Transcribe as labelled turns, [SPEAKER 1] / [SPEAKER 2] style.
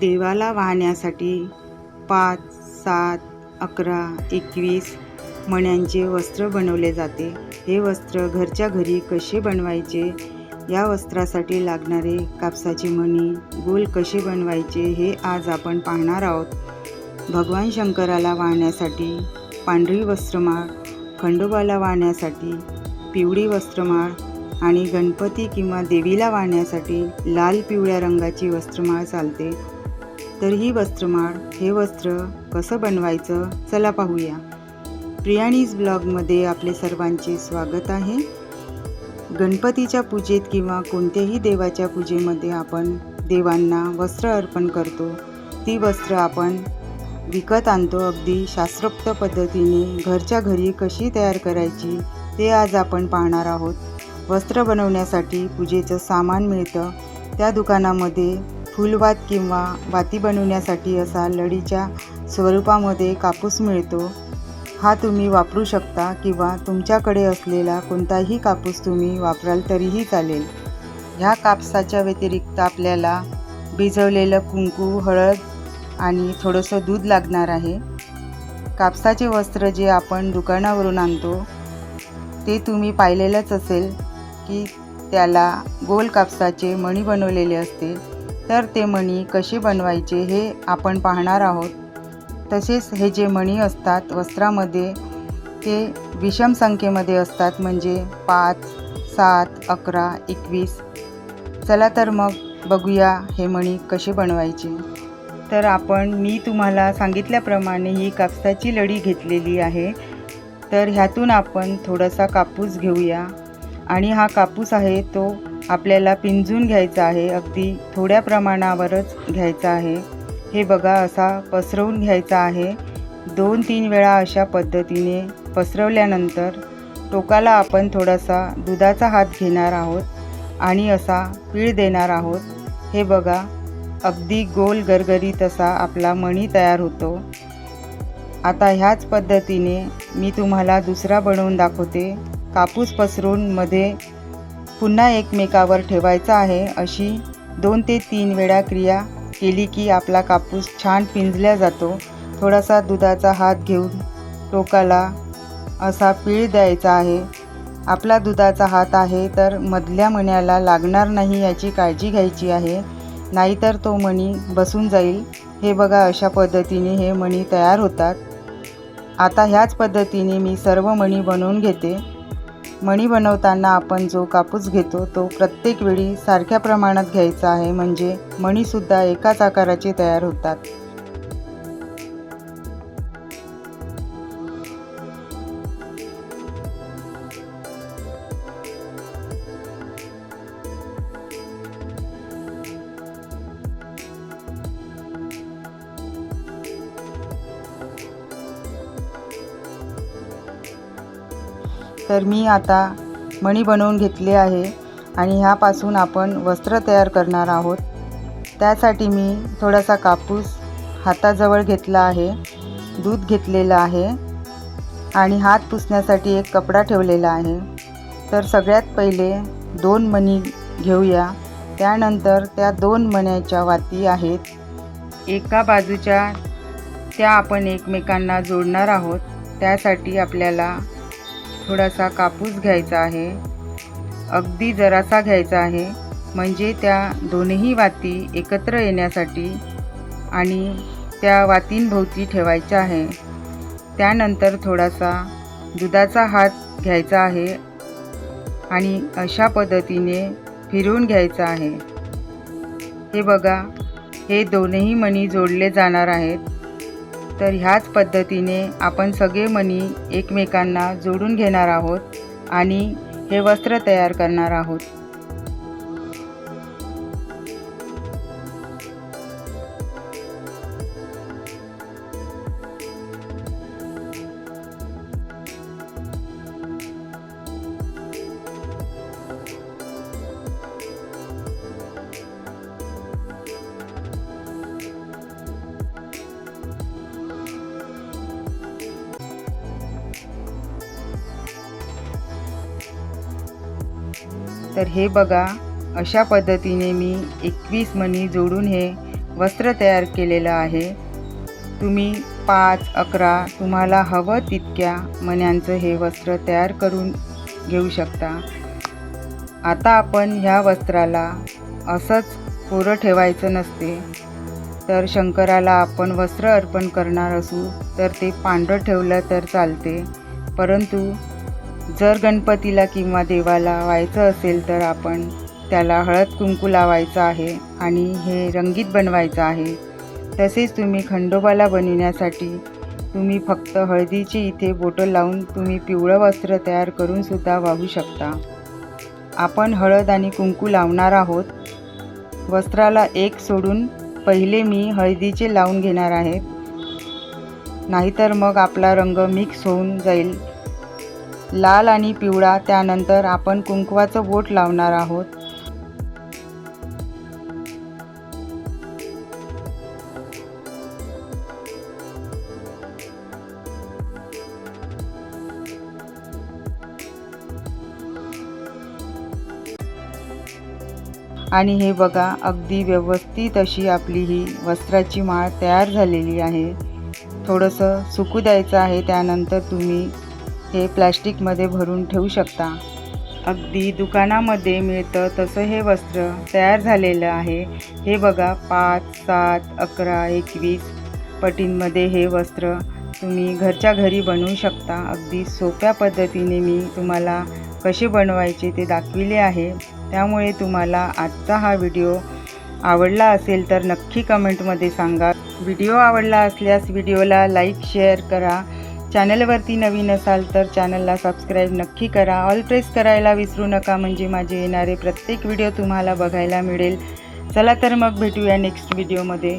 [SPEAKER 1] देवाला वाहण्यासाठी पाच सात अकरा एकवीस मण्यांचे वस्त्र बनवले जाते. हे वस्त्र घरच्या घरी कसे बनवायचे? या वस्त्रासाठी लागणारे कापसाचे मणी गोल कसे बनवायचे हे आज आपण पाहणार आहोत. भगवान शंकराला वाहण्यासाठी पांढरी वस्त्रमाळ खंडोबाला वाहण्यासाठी पिवळी वस्त्रमाळ आणि गणपती किंवा देवीला वाहण्यासाठी लाल पिवळ्या रंगाची वस्त्रमाळ चालते. तर ही वस्त्रमाळ हे वस्त्र कसं बनवायचं चला पाहूया. प्रियाणीज ब्लॉगमध्ये आपले सर्वांचे स्वागत आहे. गणपतीच्या पूजेत किंवा कोणत्याही देवाच्या पूजेमध्ये आपण देवांना वस्त्र अर्पण करतो. ती वस्त्र आपण विकत आणतो. अगदी शास्त्रोक्त पद्धतीने घरच्या घरी कशी तयार करायची ते आज आपण पाहणार आहोत. वस्त्र बनवण्यासाठी पूजेचं सामान मिळतं. त्या दुकानामध्ये फुलवात किंवा वाती बनवण्यासाठी असा लढीच्या स्वरूपामध्ये कापूस मिळतो. हा तुम्ही वापरू शकता किंवा तुमच्याकडे असलेला कोणताही कापूस तुम्ही वापराल तरीही चालेल. ह्या कापसाच्या व्यतिरिक्त आपल्याला भिजवलेलं कुंकू हळद आणि थोडंसं दूध लागणार आहे. कापसाचे वस्त्र जे आपण दुकानावरून आणतो ते तुम्ही पाहिलेलंच असेल की त्याला गोल कापसाचे मणी बनवलेले असते. तर ते मणी कसे बनवायचे हे आपण पाहणार आहोत. तसेच हे जे मणी असतात वस्त्रामध्ये ते विषम संख्येमध्ये असतात म्हणजे पाच सात अकरा एकवीस. चला तर मग बघूया हे मणी कसे बनवायचे. तर आपण मी तुम्हाला सांगितल्याप्रमाणे ही कापसाची लढी घेतलेली आहे. तर ह्यातून आपण थोडासा कापूस घेऊया. आणि हा कापूस आहे तो आपल्याला पिंजून घ्यायचा आहे अगदी थोड्या प्रमाणावरच घ्यायचा आहे. हे बघा असा पसरवून घ्यायचा आहे. दोन तीन वेळा अशा पद्धतीने पसरवल्यानंतर टोकाला आपण थोडासा दुधाचा हात घेणार आहोत आणि असा पीळ देणार आहोत. हे बघा अगदी गोल गरगरीत असा आपला मणी तयार होतो. आता ह्याच पद्धतीने मी तुम्हाला दुसरा बनवून दाखवते. कापूस पसरून मध्ये पुन्हा एकमेकावर ठेवायचा आहे अशी दोन ते तीन वेळा क्रिया केली की आपला कापूस छान पिंजल्या जातो. थोडासा दुधाचा हात घेऊन टोकाला असा पीळ द्यायचा आहे. आपला दुधाचा हात आहे तर मधल्या मण्याला लागणार नाही याची काळजी घ्यायची आहे. नाहीतर तो मणी बसून जाईल. हे बघा अशा पद्धतीने हे मणी तयार होतात. आता ह्याच पद्धतीने मी सर्व मणी बनवून घेते. मणी बनवताना आपण जो कापूस घेतो तो प्रत्येक वेळी सारख्या प्रमाणात घ्यायचा आहे. म्हणजे मणीसुद्धा एकाच आकाराचे तयार होतात. तर मी आता मणी बनवून घेतले आहे आणि ह्यापासून आपण वस्त्र तयार करणार आहोत. त्यासाठी मी थोडासा कापूस हाताजवळ घेतला आहे दूध घेतलेलं आहे आणि हात पुसण्यासाठी एक कपडा ठेवलेला आहे. तर सगळ्यात पहिले दोन मणी घेऊया. त्यानंतर त्या दोन मण्याच्या वाती आहेत. एका बाजूच्या त्या आपण एकमेकांना जोडणार आहोत. त्यासाठी आपल्याला थोडासा कापूस घ्यायचा आहे. अगदी जरासा घ्यायचा आहे. म्हणजे त्या दोन्ही वाती एकत्र येण्यासाठी आणि त्या वातींभोवती ठेवायच्या आहे. त्यानंतर थोडासा दुधाचा हात घ्यायचा आहे आणि अशा पद्धतीने फिरवून घ्यायचा आहे. हे बघा हे दोनही मणी जोडले जाणार आहेत. तर ह्याच पद्धतीने आपण सगळे मणी एकमेकांना जोडून घेणार आहोत आणि हे वस्त्र तयार करणार आहोत. तर हे बघा अशा पद्धतीने मी एकवीस मणी जोडून हे वस्त्र तयार केलेलं आहे. तुम्ही पाच अकरा तुम्हाला हवं तितक्या मण्यांचं हे वस्त्र तयार करून घेऊ शकता. आता आपण ह्या वस्त्राला असंच कोरं ठेवायचं नसते. तर शंकराला आपण वस्त्र अर्पण करणार असू तर ते पांढरं ठेवलं तर चालते. परंतु जर गणपतीला किंवा देवाला व्हायचं असेल तर आपण त्याला हळद कुंकू लावायचं आहे आणि हे रंगीत बनवायचं आहे. तसेच तुम्ही खंडोबाला बनविण्यासाठी तुम्ही फक्त हळदीची इथे बोटं लावून तुम्ही पिवळं वस्त्र तयार करूनसुद्धा वाहू शकता. आपण हळद आणि कुंकू लावणार आहोत. वस्त्राला एक सोडून पहिले मी हळदीचे लावून घेणार आहेत नाहीतर मग आपला रंग मिक्स होऊन जाईल. लाल आणि पिवळा त्यानंतर आपण कुंकवाचं बोट लावणार आहोत. आणि हे बघा अगदी व्यवस्थित अशी आपली ही वस्त्राची माळ तयार झालेली आहे. थोडंसं सुकू द्यायचं आहे त्यानंतर तुम्ही हे प्लॅस्टिकमध्ये भरून ठेवू शकता. अगदी दुकानामध्ये मिळतं तसं हे वस्त्र तयार झालेलं आहे. हे बघा पाच सात अकरा एकवीस पटींमध्ये हे वस्त्र तुम्ही घरच्या घरी बनवू शकता. अगदी सोप्या पद्धतीने मी तुम्हाला कसे बनवायचे ते दाखविले आहे. त्यामुळे तुम्हाला आजचा हा व्हिडिओ आवडला असेल तर नक्की कमेंटमध्ये सांगा. व्हिडिओ आवडला असल्यास व्हिडिओला लाईक शेअर करा. चॅनलवरती नवीन असाल तर चॅनलला सबस्क्राईब नक्की करा. ऑल प्रेस करायला विसरू नका म्हणजे माझे येणारे प्रत्येक व्हिडिओ तुम्हाला बघायला मिळेल. चला तर मग भेटूया नेक्स्ट व्हिडिओमध्ये